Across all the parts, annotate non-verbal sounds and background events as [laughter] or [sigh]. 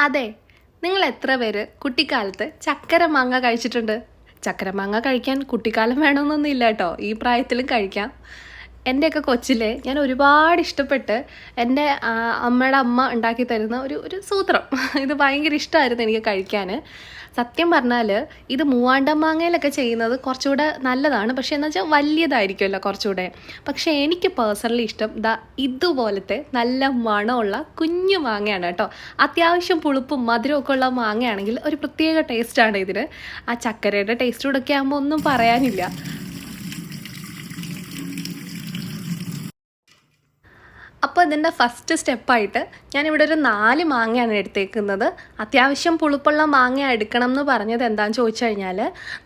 അതെ നിങ്ങൾ എത്ര പേര് കുട്ടിക്കാലത്ത് ചക്കര മാങ്ങ കഴിച്ചിട്ടുണ്ട്? ചക്കര മാങ്ങ കഴിക്കാൻ കുട്ടിക്കാലം വേണമെന്നൊന്നും ഇല്ല കേട്ടോ. ഈ പ്രായത്തിലും കഴിക്കാം. എന്റെയൊക്കെ കൊച്ചിലെ ഞാൻ ഒരുപാട് ഇഷ്ടപ്പെട്ട് എന്റെ അമ്മയുടെ അമ്മ ഉണ്ടാക്കി തരുന്ന ഒരു ഒരു സൂത്രം. [laughs] ഇത് ഭയങ്കര ഇഷ്ടമായിരുന്നു എനിക്ക് കഴിക്കാൻ സത്യം പറഞ്ഞാൽ ഇത് മൂവാണ്ടൻ മാങ്ങയിലൊക്കെ ചെയ്യുന്നത് കുറച്ചുകൂടെ നല്ലതാണ്. പക്ഷേ എന്ന് വെച്ചാൽ വലിയതായിരിക്കുമല്ലോ കുറച്ചുകൂടെ. പക്ഷേ എനിക്ക് പേഴ്സണലി ഇഷ്ടം ദാ ഇതുപോലത്തെ നല്ല മണമുള്ള കുഞ്ഞു മാങ്ങയാണ് കേട്ടോ. അത്യാവശ്യം പുളിപ്പും മധുരവും ഒക്കെ ഉള്ള മാങ്ങയാണെങ്കിൽ ഒരു പ്രത്യേക ടേസ്റ്റാണ് ഇതിന്. ആ ചക്കരയുടെ ടേസ്റ്റ് കൊടുക്കാൻ ഒക്കെ ആകുമ്പോൾ ഒന്നും പറയാനില്ല. അപ്പോൾ ഇതിന്റെ ഫസ്റ്റ് സ്റ്റെപ്പായിട്ട് ഞാനിവിടെ ഒരു നാല് മാങ്ങയാണ് എടുത്തേക്കുന്നത്. അത്യാവശ്യം പുളിപ്പുള്ള മാങ്ങ എടുക്കണം എന്ന് പറഞ്ഞത് എന്താണെന്ന് ചോദിച്ചു കഴിഞ്ഞാൽ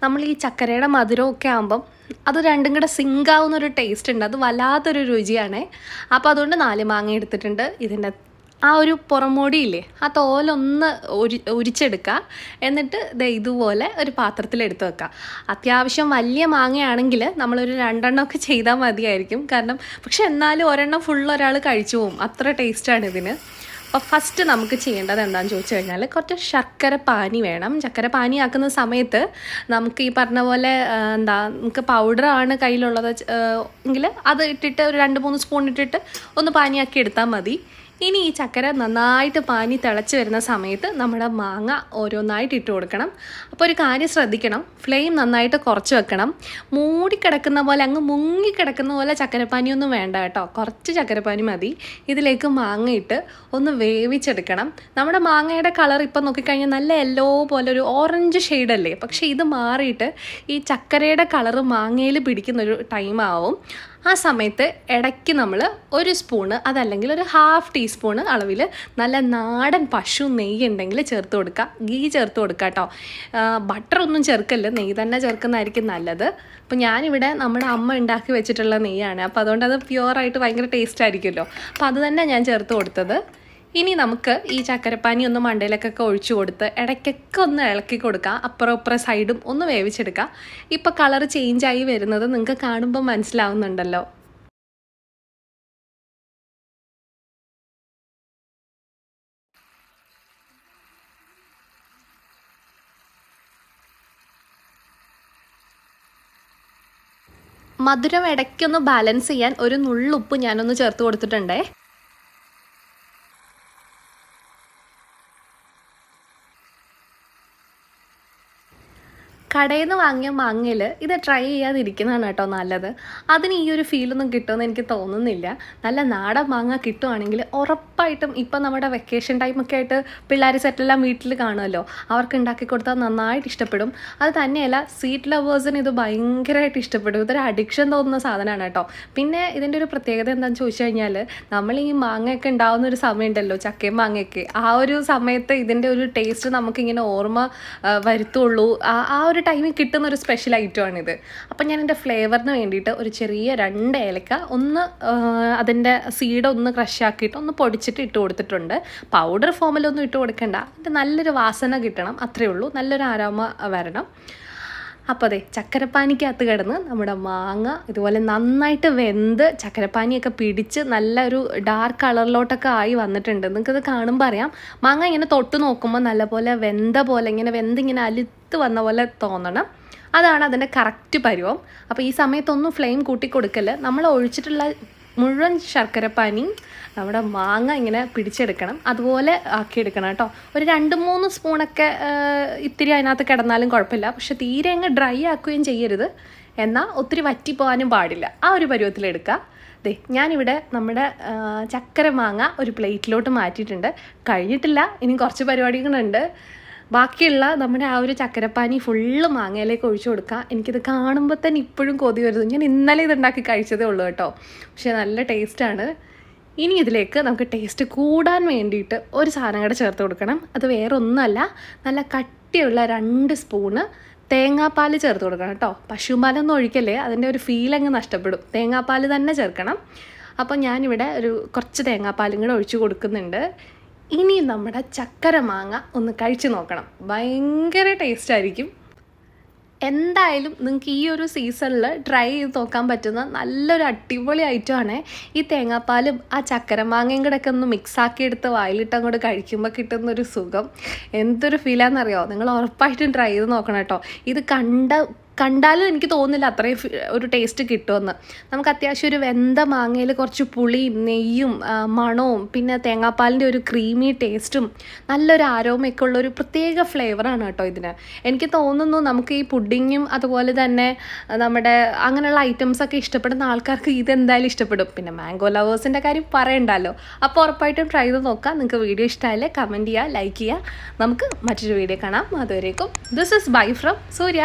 നമ്മൾ ഈ ചക്കരയുടെ മധുരമൊക്കെ ആകുമ്പം അത് രണ്ടും കൂടെ സിങ്ക് ആവുന്ന ഒരു ടേസ്റ്റ് ഉണ്ട്. അത് വല്ലാത്തൊരു രുചിയാണേ. അപ്പോൾ അതുകൊണ്ട് നാല് മാങ്ങ എടുത്തിട്ടുണ്ട്. ഇതിന്റെ ആ ഒരു പുറമോടിയില്ലേ ആ തോലൊന്ന് ഉരി ഉരിച്ചെടുക്കുക എന്നിട്ട് ഇതുപോലെ ഒരു പാത്രത്തിൽ എടുത്ത് വെക്കുക അത്യാവശ്യം വലിയ മാങ്ങയാണെങ്കിൽ നമ്മളൊരു രണ്ടെണ്ണമൊക്കെ ചെയ്താൽ മതിയായിരിക്കും. കാരണം പക്ഷെ എന്നാലും ഒരെണ്ണം ഫുൾ ഒരാൾ കഴിച്ചു പോകും അത്ര ടേസ്റ്റാണ് ഇതിന്. അപ്പോൾ ഫസ്റ്റ് നമുക്ക് ചെയ്യേണ്ടത് എന്താണെന്ന് ചോദിച്ചു കഴിഞ്ഞാൽ കുറച്ച് ശർക്കര പാനി വേണം. ശർക്കര പാനി ആക്കുന്ന സമയത്ത് നമുക്ക് ഈ പറഞ്ഞ പോലെ എന്താ നമുക്ക് പൗഡറാണ് കയ്യിലുള്ളത് എങ്കിൽ അത് ഇട്ടിട്ട് ഒരു രണ്ട് മൂന്ന് സ്പൂൺ ഇട്ടിട്ട് ഒന്ന് പാനിയാക്കി എടുത്താൽ മതി. ഇനി ഈ ചക്കര നന്നായിട്ട് പാനി തിളച്ച് വരുന്ന സമയത്ത് നമ്മുടെ മാങ്ങ ഓരോന്നായിട്ട് ഇട്ട് കൊടുക്കണം. അപ്പോൾ ഒരു കാര്യം ശ്രദ്ധിക്കണം. ഫ്ലെയിം നന്നായിട്ട് കുറച്ച് വെക്കണം. മൂടിക്കിടക്കുന്ന പോലെ അങ്ങ് മുങ്ങിക്കിടക്കുന്ന പോലെ ചക്കരപ്പാനിയൊന്നും വേണ്ട കേട്ടോ. കുറച്ച് ചക്കരപ്പാനി മതി. ഇതിലേക്ക് മാങ്ങ ഇട്ട് ഒന്ന് വേവിച്ചെടുക്കണം. നമ്മുടെ മാങ്ങയുടെ കളർ ഇപ്പം നോക്കിക്കഴിഞ്ഞാൽ നല്ല യെല്ലോ പോലെ ഒരു ഓറഞ്ച് ഷെയ്ഡല്ലേ പക്ഷേ ഇത് മാറിയിട്ട് ഈ ചക്കരയുടെ കളറ് മാങ്ങയിൽ പിടിക്കുന്നൊരു ടൈമാവും ആ സമയത്ത് ഇടയ്ക്ക് നമ്മൾ ഒരു സ്പൂണ് അതല്ലെങ്കിൽ ഒരു ഹാഫ് ടീസ്പൂണ് അളവിൽ നല്ല നാടൻ പശു നെയ്യ് ഉണ്ടെങ്കിൽ ചേർത്ത് കൊടുക്കുക. ഗീ ചേർത്ത് കൊടുക്കുക കേട്ടോ ബട്ടർ ഒന്നും ചേർക്കല്ല. നെയ്യ് തന്നെ ചേർക്കുന്നതായിരിക്കും നല്ലത്. അപ്പോൾ ഞാനിവിടെ നമ്മുടെ അമ്മ ഉണ്ടാക്കി വെച്ചിട്ടുള്ള നെയ്യാണ്. അപ്പോൾ അതുകൊണ്ട് അത് പ്യുവറായിട്ട് ഭയങ്കര ടേസ്റ്റ് ആയിരിക്കുമല്ലോ. അപ്പോൾ അത് തന്നെ ഞാൻ ചേർത്ത് കൊടുത്തത്. ഇനി നമുക്ക് ഈ ചക്കരപ്പാനി ഒന്ന് മണ്ടയിലേക്കൊക്കെ ഒഴിച്ചു കൊടുത്ത് ഇടയ്ക്കൊക്കെ ഒന്ന് ഇളക്കി കൊടുക്കാം. അപ്പുറം ഇപ്പുറം സൈഡും ഒന്ന് വേവിച്ചെടുക്കാം. ഇപ്പോൾ കളർ ചേഞ്ചായി വരുന്നത് നിങ്ങൾക്ക് കാണുമ്പോൾ മനസ്സിലാവുന്നുണ്ടല്ലോ. മധുരം ഇടയ്ക്കൊന്ന് ബാലൻസ് ചെയ്യാൻ ഒരു നുള്ളുപ്പ് ഞാനൊന്ന് ചേർത്ത് കൊടുത്തിട്ടുണ്ടേ. കടയിൽ നിന്ന് വാങ്ങിയ മാങ്ങയിൽ ഇത് ട്രൈ ചെയ്യാതിരിക്കുന്നതാണ് കേട്ടോ നല്ലത്. അതിന് ഈ ഒരു ഫീലൊന്നും കിട്ടുമെന്ന് എനിക്ക് തോന്നുന്നില്ല. നല്ല നാടൻ മാങ്ങ കിട്ടുവാണെങ്കിൽ ഉറപ്പായിട്ടും ഇപ്പം നമ്മുടെ വെക്കേഷൻ ടൈമൊക്കെ ആയിട്ട് പിള്ളേർ സെറ്റെല്ലാം വീട്ടിൽ കാണുമല്ലോ. അവർക്ക് ഉണ്ടാക്കി കൊടുത്താൽ നന്നായിട്ട് ഇഷ്ടപ്പെടും. അത് തന്നെയല്ല സ്വീറ്റ് ലവേഴ്സിന് ഇത് ഭയങ്കരമായിട്ട് ഇഷ്ടപ്പെടും. ഇതൊരു അഡിക്ഷൻ തോന്നുന്ന സാധനമാണ് കേട്ടോ. പിന്നെ ഇതിന്റെ ഒരു പ്രത്യേകത എന്താണെന്ന് ചോദിച്ചു കഴിഞ്ഞാൽ നമ്മൾ ഈ മാങ്ങയൊക്കെ ഉണ്ടാകുന്ന ഒരു സമയമുണ്ടല്ലോ ചക്കയും മാങ്ങയൊക്കെ. ആ ഒരു സമയത്ത് ഇതിന്റെ ഒരു ടേസ്റ്റ് നമുക്കിങ്ങനെ ഓർമ്മ വരുത്തുള്ളൂ. ആ ഒരു ടൈമിൽ കിട്ടുന്ന ഒരു സ്പെഷ്യൽ ഐറ്റമാണിത് അപ്പം ഞാൻ എന്റെ ഫ്ലേവറിന് വേണ്ടിയിട്ട് ഒരു ചെറിയ രണ്ട് ഏലക്ക ഒന്ന് അതിന്റെ സീഡ് ഒന്ന് ക്രഷ് ആക്കിയിട്ട് ഒന്ന് പൊടിച്ചിട്ട് ഇട്ട് കൊടുത്തിട്ടുണ്ട്. പൗഡർ ഫോമിലൊന്നും ഇട്ട് കൊടുക്കണ്ട. അതിന്റെ നല്ലൊരു വാസന കിട്ടണം. അത്രയേ ഉള്ളൂ. നല്ലൊരു ആരോമ വരണം. അപ്പോൾ അതെ ചക്കരപ്പാനിക്കകത്ത് കിടന്ന് നമ്മുടെ മാങ്ങ ഇതുപോലെ നന്നായിട്ട് വെന്ത് ചക്കരപ്പാനിയൊക്കെ പിടിച്ച് നല്ല ഒരു ഡാർക്ക് കളറിലോട്ടൊക്കെ ആയി വന്നിട്ടുണ്ട്. നിങ്ങൾക്കത് കാണുമ്പോൾ അറിയാം. മാങ്ങ ഇങ്ങനെ തൊട്ട് നോക്കുമ്പോൾ നല്ലപോലെ വെന്ത പോലെ ഇങ്ങനെ വെന്ത് ഇങ്ങനെ അലുത്ത് വന്ന പോലെ തോന്നണം. അതാണ് അതിന്റെ കറക്റ്റ് പരുവം. അപ്പോൾ ഈ സമയത്തൊന്നും ഫ്ലെയിം കൂട്ടി കൊടുക്കൽ നമ്മൾ ഒഴിച്ചിട്ടുള്ള മുഴുവൻ ശർക്കരപ്പാനി നമ്മുടെ മാങ്ങ ഇങ്ങനെ പിടിച്ചെടുക്കണം. അതുപോലെ ആക്കിയെടുക്കണം കേട്ടോ. ഒരു രണ്ട് മൂന്ന് സ്പൂണൊക്കെ ഇത്തിരി അതിനകത്ത് കിടന്നാലും കുഴപ്പമില്ല. പക്ഷെ തീരെ അങ്ങ് ഡ്രൈ ആക്കുകയും ചെയ്യരുത്. എന്നാൽ ഒത്തിരി വറ്റിപ്പോകാനും പാടില്ല. ആ ഒരു പരുവത്തിലെടുക്കുക ദേ ഞാനിവിടെ നമ്മുടെ ചക്കര മാങ്ങ ഒരു പ്ലേറ്റിലോട്ട് മാറ്റിയിട്ടുണ്ട്. കഴിഞ്ഞിട്ടില്ല ഇനി കുറച്ച് പരിപാടികളുണ്ട്. ബാക്കിയുള്ള നമ്മുടെ ആ ഒരു ചക്കരപ്പാനി ഫുള്ള് മാങ്ങയിലേക്ക് ഒഴിച്ചു കൊടുക്കുക എനിക്കിത് കാണുമ്പോൾ തന്നെ ഇപ്പോഴും കൊതി വരുന്നു. ഞാൻ ഇന്നലെ ഇത് ഉണ്ടാക്കി കഴിച്ചതേ ഉള്ളൂ കേട്ടോ. പക്ഷേ നല്ല ടേസ്റ്റാണ് ഇനി ഇതിലേക്ക് നമുക്ക് ടേസ്റ്റ് കൂടാൻ വേണ്ടിയിട്ട് ഒരു സാധനം കൂടെ ചേർത്ത് കൊടുക്കണം. അത് വേറെ ഒന്നുമല്ല നല്ല കട്ടിയുള്ള രണ്ട് സ്പൂണ് തേങ്ങാപ്പാൽ ചേർത്ത് കൊടുക്കണം കേട്ടോ. പശുപാലൊന്നും ഒഴിക്കല്ലേ അതിന്റെ ഒരു ഫീൽ അങ്ങ് നഷ്ടപ്പെടും. തേങ്ങാപ്പാൽ തന്നെ ചേർക്കണം. അപ്പോൾ ഞാനിവിടെ ഒരു കുറച്ച് തേങ്ങാപ്പാലും കൂടെ ഒഴിച്ചു കൊടുക്കുന്നുണ്ട്. ഇനി നമ്മുടെ ചക്കര മാങ്ങ ഒന്ന് കഴിച്ചു നോക്കണം. ഭയങ്കര ടേസ്റ്റ് ആയിരിക്കും. എന്തായാലും നിങ്ങൾക്ക് ഈ ഒരു സീസണിൽ ട്രൈ ചെയ്ത് നോക്കാൻ പറ്റുന്ന നല്ലൊരു അടിപൊളി ഐറ്റമാണ് ഈ തേങ്ങാപ്പാലും ആ ചക്കരമാങ്ങയും കൂടെ ഒക്കെ ഒന്ന് മിക്സാക്കിയെടുത്ത് വായിലിട്ട് അങ്ങോട്ട് കഴിക്കുമ്പോൾ കിട്ടുന്നൊരു സുഖം. എന്തൊരു ഫീലാണെന്നറിയോ നിങ്ങൾ ഉറപ്പായിട്ടും ട്രൈ ചെയ്ത് നോക്കണം കേട്ടോ. ഇത് കണ്ട കണ്ടാലും എനിക്ക് തോന്നുന്നില്ല അത്രയും ഒരു ടേസ്റ്റ് കിട്ടുമെന്ന്. നമുക്ക് അത്യാവശ്യം ഒരു വെന്ത മാങ്ങയിൽ കുറച്ച് പുളിയും നെയ്യും മണവും പിന്നെ തേങ്ങാപ്പാലിന്റെ ഒരു ക്രീമി ടേസ്റ്റും നല്ലൊരു ആരോമയൊക്കെ ഉള്ള ഒരു പ്രത്യേക ഫ്ലേവറാണ് കേട്ടോ ഇതിന്. എനിക്ക് തോന്നുന്നു നമുക്ക് ഈ പുഡിങ്ങും അതുപോലെ തന്നെ നമ്മുടെ അങ്ങനെയുള്ള ഐറ്റംസൊക്കെ ഇഷ്ടപ്പെടുന്ന ആൾക്കാർക്ക് ഇതെന്തായാലും ഇഷ്ടപ്പെടും. പിന്നെ മാംഗോ ലവേഴ്സിന്റെ കാര്യം പറയണ്ടല്ലോ. അപ്പോൾ ഉറപ്പായിട്ടും ട്രൈ ചെയ്ത് നോക്കാം. നിങ്ങൾക്ക് വീഡിയോ ഇഷ്ടമായാലേ കമന്റ് ചെയ്യുക ലൈക്ക് ചെയ്യുക നമുക്ക് മറ്റൊരു വീഡിയോ കാണാം. അതുവരേക്കും this is bye from Surya